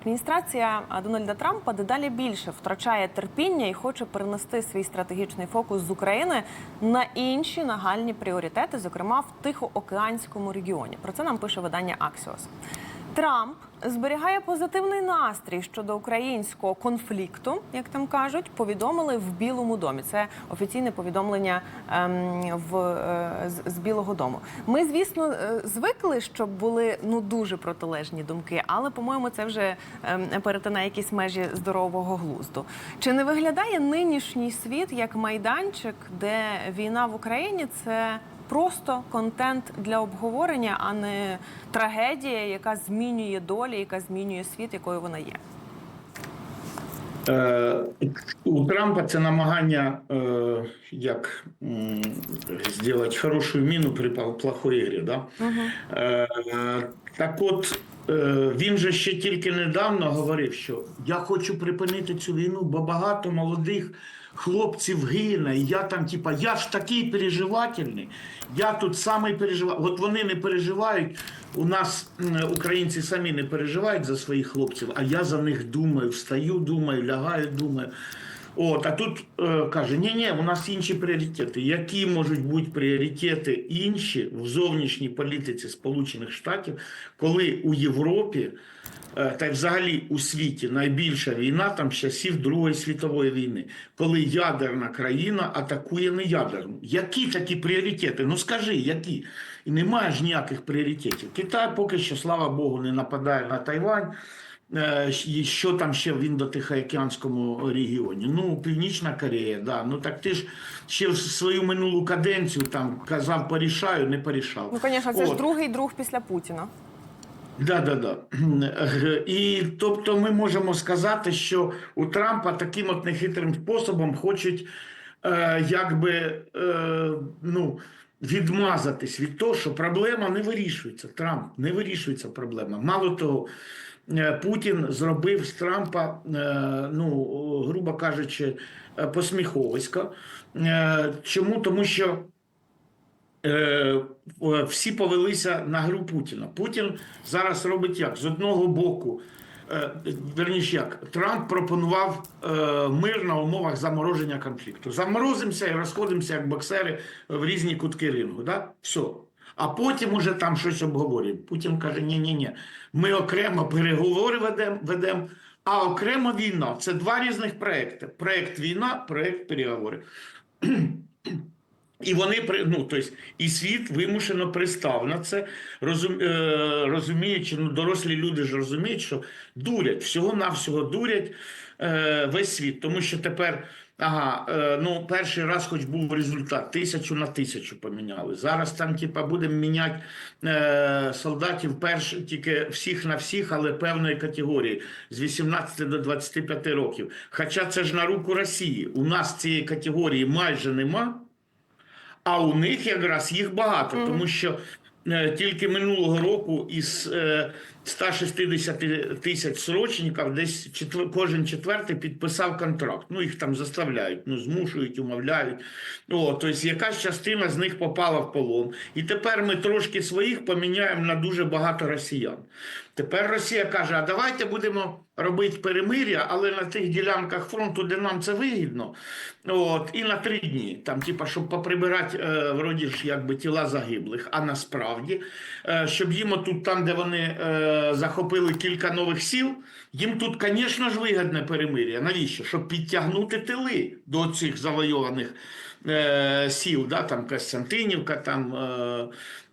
Адміністрація Дональда Трампа дедалі більше втрачає терпіння і хоче перенести свій стратегічний фокус з України на інші нагальні пріоритети, зокрема в Тихоокеанському регіоні. Про це нам пише видання Аксіос Трамп зберігає позитивний настрій щодо українського конфлікту, як там кажуть, повідомили в Білому домі. Це офіційне повідомлення ем, в, е, з, з Білого Дому. Ми, звісно, е, звикли, щоб були ну дуже протилежні думки, але по-моєму, це вже ем, перетинає якісь межі здорового глузду. Чи не виглядає нинішній світ як майданчик, де війна в Україні це просто контент для обговорення, а не трагедія, яка змінює долі, яка змінює світ, якою вона є? Е, у Трампа це намагання е, як зробити хорошу міну при пл- плохой ігрі. Да? Е, так от він же ще тільки недавно говорив, що я хочу припинити цю війну, бо багато молодих хлопців гине. І я там, типа, я ж такий переживательний, я тут самий переживаю. От вони не переживають. У нас українці самі не переживають за своїх хлопців, а я за них думаю, встаю, думаю, лягаю, думаю. От, а тут е, каже: ні, ні, у нас інші пріоритети. Які можуть бути пріоритети інші в зовнішній політиці Сполучених Штатів, коли у Європі е, та й взагалі у світі найбільша війна там з часів Другої світової війни, коли ядерна країна атакує неядерну. Які такі пріоритети? Ну скажи, які? І немає ж ніяких пріоритетів. Китай поки що, слава Богу, не нападає на Тайвань. Е, і Що там ще в індотихоокеанському регіоні? Ну, Північна Корея, да. Ну так ти ж ще в свою минулу каденцію там казав, порішаю, не порішав. Ну, звісно, це ж другий друг після Путіна. Да, да, да. І тобто ми можемо сказати, що у Трампа таким от нехитрим способом хочуть е, якби е, ну, відмазатись від того, що проблема не вирішується. Трамп не вирішується проблема. Мало того, Путін зробив з Трампа, е, ну, грубо кажучи, е, посміховисько. Е, Чому? Тому що. Е, всі повелися на гру Путіна. Путін зараз робить як? З одного боку, е, верніше як, Трамп пропонував е, мир на умовах замороження конфлікту. Заморозимося і розходимося як боксери в різні кутки рингу. Да? Все. А потім уже там щось обговорюємо. Путін каже: ні, ні, ні, ми окремо переговори ведемо, ведем, а окремо війна. Це два різних проекти: проект війна, проект переговори. І вони ну, тобто, і світ вимушено пристав на це, розум, е, розуміючи, ну дорослі люди ж розуміють, що дурять, всього-навсього дурять е, весь світ. Тому що тепер, ага, е, ну перший раз, хоч був результат, тисячу на тисячу поміняли. Зараз там, типа, будемо міняти е, солдатів перш тільки всіх на всіх, але певної категорії з 18 до 25 років. Хоча це ж на руку Росії. У нас цієї категорії майже нема. А у них якраз їх багато, тому що е, тільки минулого року із е, 160 тисяч срочників десь четвер, кожен четвертий підписав контракт. Ну їх там заставляють, ну змушують, умовляють. О, тобто якась частина з них попала в полон. І тепер ми трошки своїх поміняємо на дуже багато росіян. Тепер Росія каже: а давайте будемо робити перемир'я, але на тих ділянках фронту, де нам це вигідно, от, і на три дні, там, типа, щоб поприбирати е, вроді ж якби тіла загиблих. А насправді, е, щоб їм тут, там, де вони е, захопили кілька нових сіл, їм тут, звісно ж, вигідне перемир'я. Навіщо? Щоб підтягнути тили до цих завойованих е, сіл, да, там Костянтинівка, там. Е,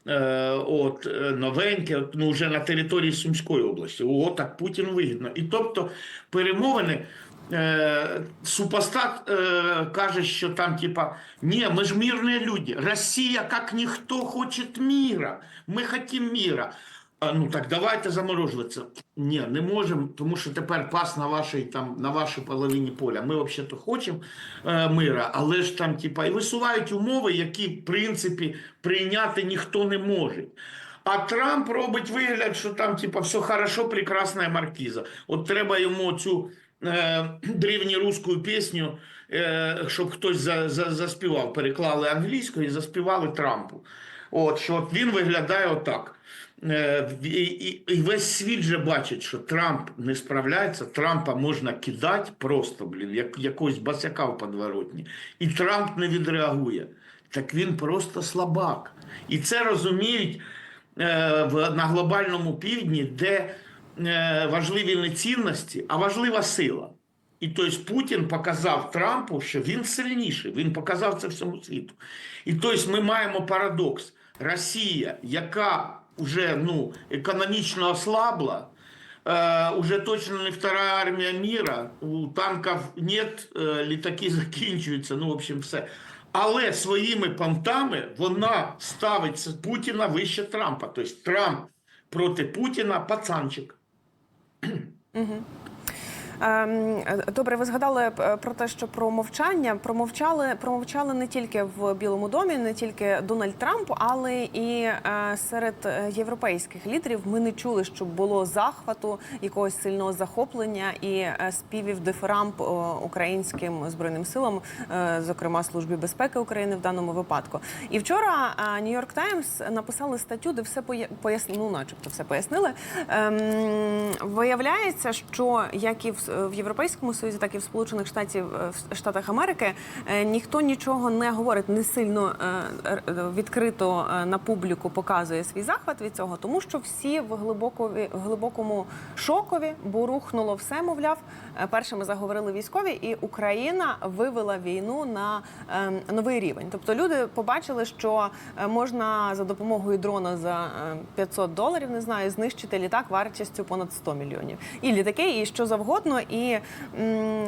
Е, от е, новеньке, от, ну вже на території Сумської області. О, так Путіну вигідно. І тобто перемовини. Е, супостат е, каже, що там, типа, ні, ми ж мирні люди. Росія, як ніхто, хоче міра. Ми хочемо міра. Ну так давайте заморожуватися. Ні, не можемо, тому що тепер пас на вашій там на вашій половині поля. Ми взагалі хочемо е, мира, але ж там, типа, і висувають умови, які в принципі прийняти ніхто не може. А Трамп робить вигляд, що там, типа, все хорошо, прекрасна маркіза. От треба йому цю е, древньоруську пісню, е, щоб хтось за, за, заспівав, переклали англійською і заспівали Трампу. От що от він виглядає отак. Е, І, весь світ же бачить, що Трамп не справляється. Трампа можна кидати просто, блін, як якогось басяка в подворотні. І Трамп не відреагує. Так він просто слабак. І це розуміють е, на глобальному півдні, де е, важливі не цінності, а важлива сила. І тобто Путін показав Трампу, що він сильніший. Він показав це всьому світу. І тобто ми маємо парадокс. Росія, яка вже ну, економічно ослабла, э, уже точно не вторая армія міра, у танків нет, э, літаки закінчуються, ну, в общем, все. Але своїми понтами вона ставить Путіна вище Трампа. Тобто Трамп проти Путіна пацанчик. Ем, Добре, ви згадали е, про те, що про мовчання промовчали, промовчали не тільки в Білому домі, не тільки Дональд Трамп, але і е, серед е, європейських лідерів ми не чули, щоб було захвату, якогось сильного захоплення і співів дифирамб е, українським збройним силам, зокрема службі безпеки України в даному випадку. І вчора Нью-Йорк Таймс написали статтю, де все пояснили, ну, начебто все пояснили. Ем, виявляється, що як і в, в Європейському Союзі, так і в Сполучених Штатів Штатах Америки е, ніхто нічого не говорить, не сильно е, відкрито е, на публіку показує свій захват від цього, тому що всі в глибокові глибокому шокові, бо рухнуло все, мовляв. Е, Першими заговорили військові, і Україна вивела війну на е, новий рівень. Тобто люди побачили, що е, можна за допомогою дрона за е, 500 доларів, не знаю, знищити літак вартістю понад 100 мільйонів. І літаки, і що завгодно. І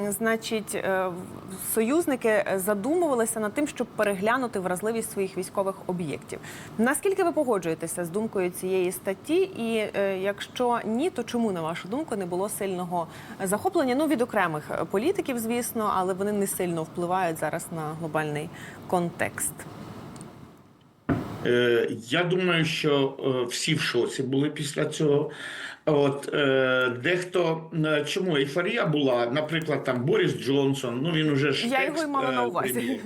значить, е, союзники задумувалися над тим, щоб переглянути вразливість своїх військових об'єктів. Наскільки ви погоджуєтеся з думкою цієї статті? І е, якщо ні, то чому на вашу думку не було сильного захоплення? Ну від окремих політиків, звісно, але вони не сильно впливають зараз на глобальний контекст. Е, Я думаю, що е, всі в шоці були після цього. От е, дехто чому ейфорія була, наприклад, там Борис Джонсон. Ну він уже ж Я його й мала на увазі.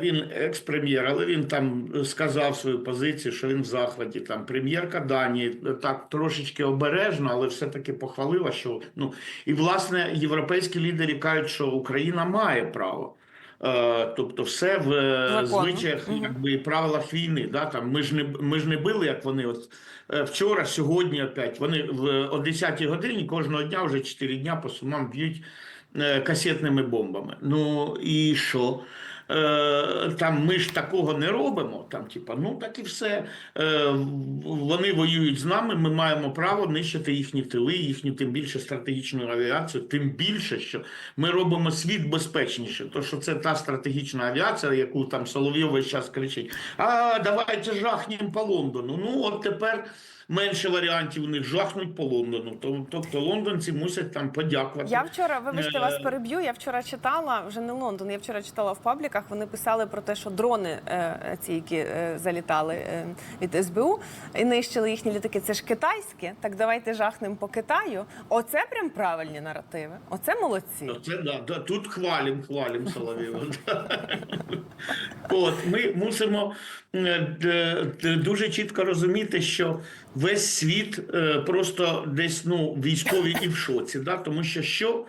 Він екс-прем'єр, але він там сказав свою позицію, що він в захваті. Там прем'єрка Данії так трошечки обережно, але все-таки похвалила, що ну і власне європейські лідери кажуть, що Україна має право. Е, Тобто, все в е, звичаях Мгм. якби і правилах війни. Да? Там ми ж не ми ж не били, як вони от е, вчора, сьогодні опять. Вони в о 10-й годині кожного дня вже 4 дня по сумам б'ють касетними бомбами. Ну і що? Е, Там ми ж такого не робимо. Там, типа, ну так і все. Е, Вони воюють з нами. Ми маємо право нищити їхні тили, їхню тим більше стратегічну авіацію. Тим більше, що ми робимо світ безпечніше. То що це та стратегічна авіація, яку там Соловйов весь час кричить: А давайте жахнемо по Лондону. Ну от тепер. Менше варіантів у них жахнуть по Лондону. Тобто лондонці мусять там подякувати. Я вчора, вибачте, вас Е, переб'ю. Я вчора читала вже не Лондон. Я вчора читала в пабліках. Вони писали про те, що дрони, е, ці, які е, залітали від СБУ і нищили їхні літаки. Це ж китайські. Так давайте жахнемо по Китаю. Оце прям правильні наративи. Оце молодці. Це да, да, тут хвалим, хвалим Соловєва. От ми мусимо дуже чітко розуміти, що весь світ е, просто десь ну військові і в шоці, да? тому що що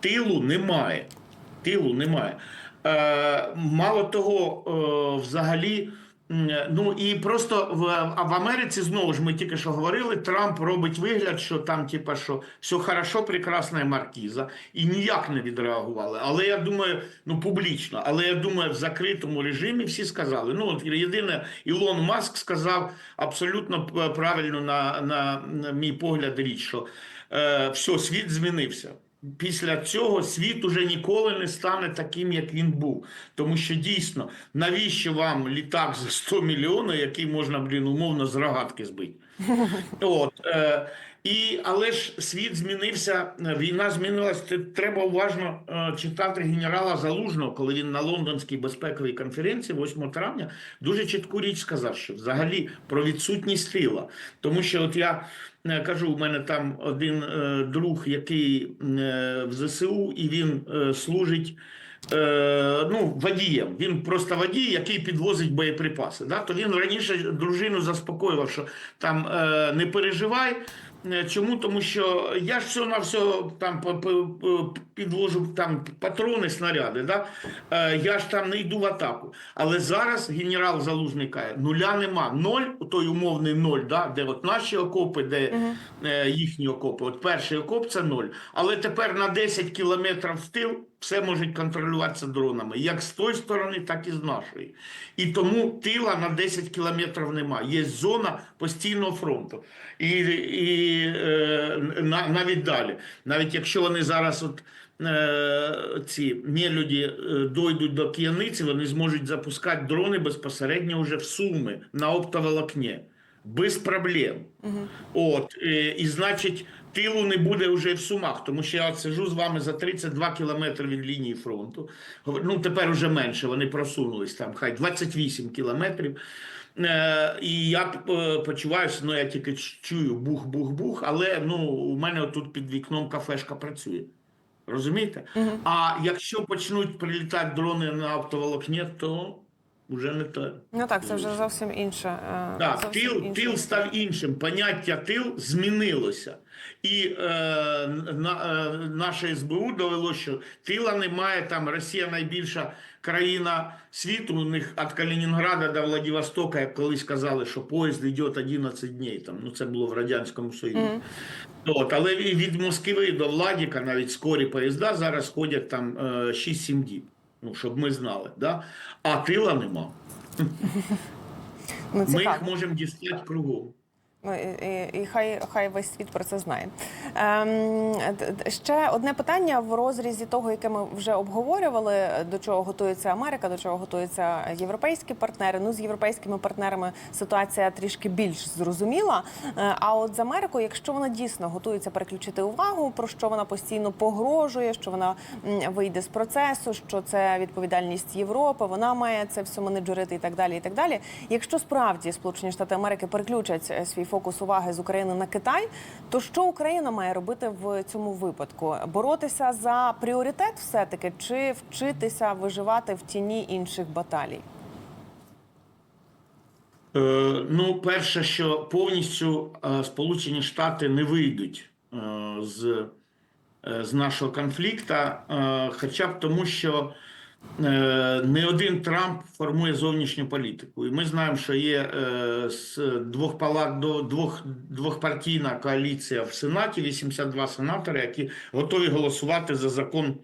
тилу немає. Тилу немає. Е, мало того, е, взагалі. М, Ну і просто в, в Америці знову ж ми тільки що говорили. Трамп робить вигляд, що там, типа, що все хорошо, прекрасна маркіза, і ніяк не відреагували. Але я думаю, ну публічно, але я думаю, в закритому режимі всі сказали. Ну от єдине, Ілон Маск сказав абсолютно правильно на, на, на мій погляд річ, що е, все, світ змінився. Після цього світ уже ніколи не стане таким, як він був. Тому що дійсно, навіщо вам літак за 100 мільйонів, який можна, блін, умовно з рогатки збити? От, е, і, але ж світ змінився, війна змінилась. Те- Треба уважно е, читати генерала Залужного, коли він на лондонській безпековій конференції 8 травня дуже чітку річ сказав, що взагалі про відсутність сила. Тому що от я е, кажу, у мене там один е, друг, який в ЗСУ, і він служить е, ну, водієм. Він просто водій, який підвозить боєприпаси. Да? То він раніше дружину заспокоював, що там е, не переживай. Е, Чому? Тому що я ж все на все там підвожу там патрони, снаряди. Да? Я ж там не йду в атаку. Але зараз генерал Залужний каже, нуля нема. Ноль, той умовний ноль, да? де от наші окопи, де е, їхні окопи. От перший окоп це ноль. Але тепер на 10 кілометрів в тил все може контролюватися дронами, як з тої сторони, так і з нашої. І тому тила на 10 кілометрів немає. Є зона постійного фронту. І, і е, на, навіть далі. Навіть якщо вони зараз от. е, Ці нелюді е, дойдуть до кияниці, вони зможуть запускати дрони безпосередньо вже в Суми на оптоволокні. Без проблем. От, е, і значить, тилу не буде вже в Сумах, тому що я сижу з вами за 32 кілометри від лінії фронту. Ну, тепер вже менше, вони просунулись там, хай 28 кілометрів. Е, і я е, почуваюся, ну я тільки чую бух-бух-бух, але ну, у мене тут під вікном кафешка працює. Розумієте? А якщо почнуть прилітати дрони на оптоволокні, то вже не те. Ну так, це вже зовсім інше. е, Так, зовсім тил, інша тил став іншим. Поняття тил змінилося. І е, на, е, наше СБУ довело, що тила немає. Там Росія найбільша країна світу. У них від Калінінграда до Владивостока, як колись казали, що поїзд йде 11 днів. Там, ну, це було в Радянському Союзі. От, але від Москви до Владіка навіть скорі поїзда зараз ходять там е, 6-7 діб. Ну, щоб ми знали. Да? А тила нема. Ну, Ми їх можемо дістати кругом. Ну, і, і, і хай, хай весь світ про це знає. Ем, ще одне питання в розрізі того, яке ми вже обговорювали, до чого готується Америка, до чого готуються європейські партнери. Ну, з європейськими партнерами ситуація трішки більш зрозуміла. Е, А от з Америкою, якщо вона дійсно готується переключити увагу, про що вона постійно погрожує, що вона вийде з процесу, що це відповідальність Європи, вона має це все менеджерити і так далі. І так далі. Якщо справді Сполучені Штати Америки переключать е, свій фокус уваги з України на Китай, то що Україна має робити в цьому випадку? Боротися за пріоритет, все таки, чи вчитися виживати в тіні інших баталій? Е, ну, перше, що повністю е, Сполучені Штати не вийдуть е, з, е, з нашого конфлікту, е, хоча б тому, що не один Трамп формує зовнішню політику. І ми знаємо, що є е, двох палат до двох двохпартійна коаліція в Сенаті, 82 сенатори, які готові голосувати за закон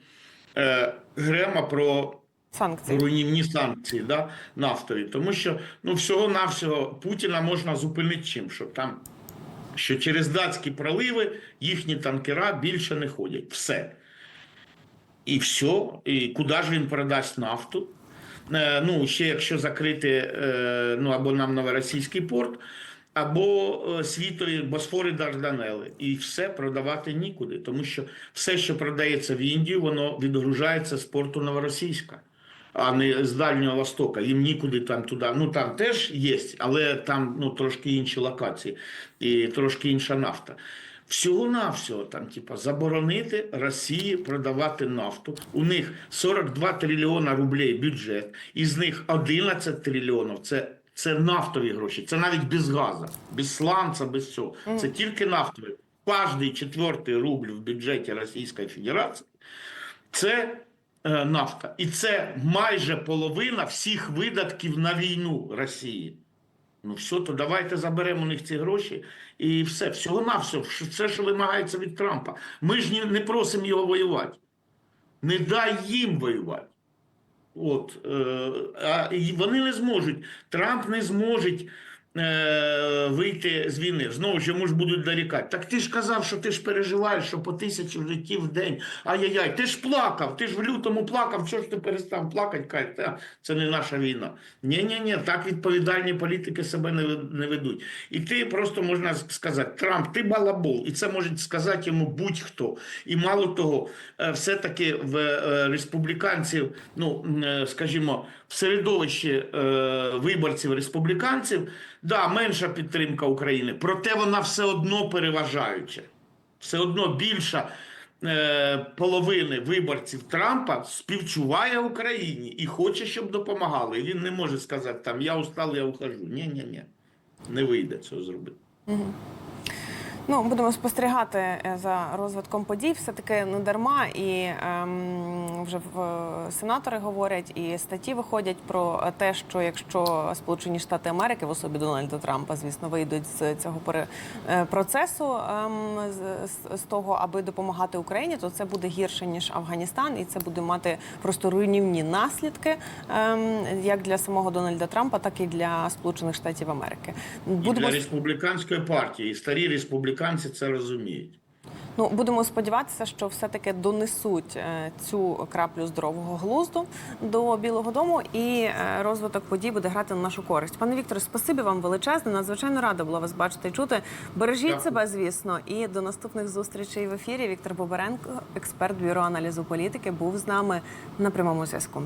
е, Грема про Санкції. руйнівні санкції да, нафтові. Тому що ну, всього-навсього Путіна можна зупинити чим, що там що через датські проливи їхні танкера більше не ходять. Все. І все. І куди ж він продасть нафту? Е, ну, ще якщо закрити е, ну, або нам новоросійський порт, або е, світові Босфори Дарданели. І все продавати нікуди. Тому що все, що продається в Індію, воно відгружається з порту Новоросійська. А не з Дальнього Востока. Їм нікуди там туди. Ну там теж є, але там ну, трошки інші локації і трошки інша нафта. Всього-навсього там, типа, заборонити Росії продавати нафту. У них 42 трильйона рублей бюджет, із них 11 трильйонів це, це нафтові гроші. Це навіть без газу, без сланця, без цього. Це тільки нафтові. Кожний четвертий рубль в бюджеті Російської Федерації це е, нафта. І це майже половина всіх видатків на війну Росії. Ну все, то давайте заберемо у них ці гроші і все. Всього-навсього, все, що вимагається від Трампа. Ми ж не просимо його воювати. Не дай їм воювати. От, е, а і вони не зможуть. Трамп не зможе е, вийти з війни. Знову ж йому ж будуть дорікати. Так ти ж казав, що ти ж переживаєш, що по тисячі життів в день. Ай-яй-яй, ти ж плакав, ти ж в лютому плакав, чого ж ти перестав плакати? Каже, «Та, це не наша війна. Ні-ні-ні, так відповідальні політики себе не, вед- не ведуть. І ти просто можна сказати, Трамп, ти балабол. І це може сказати йому будь-хто. І мало того, е, все-таки в е, республіканців, ну, скажімо, середовищі е, виборців республіканців, да, менша підтримка України, проте вона все одно переважаюча. Все одно більша е, половини виборців Трампа співчуває Україні і хоче, щоб допомагали. І він не може сказати там я устал, я ухожу. Ні, ні, ні. Не вийде цього зробити. Ну, будемо спостерігати е, за розвитком подій. Все таки не дарма, і ем, вже в сенатори говорять, і статті виходять про те, що якщо Сполучені Штати Америки в особі Дональда Трампа, звісно, вийдуть з цього е, процесу ем, з, з- того, аби допомагати Україні, то це буде гірше ніж Афганістан, і це буде мати просто руйнівні наслідки, ем, як для самого Дональда Трампа, так і для Сполучених Штатів Америки. І для республіканської партії. І старі республіканці це розуміють. Ну, будемо сподіватися, що все-таки донесуть е, цю краплю здорового глузду до Білого Дому, і е, розвиток подій буде грати на нашу користь. Пане Вікторе, спасибі вам величезне. Надзвичайно рада була вас бачити і чути. Бережіть Дякую. себе, звісно, і до наступних зустрічей в ефірі. Віктор Боберенко, експерт бюро аналізу політики, був з нами на прямому зв'язку.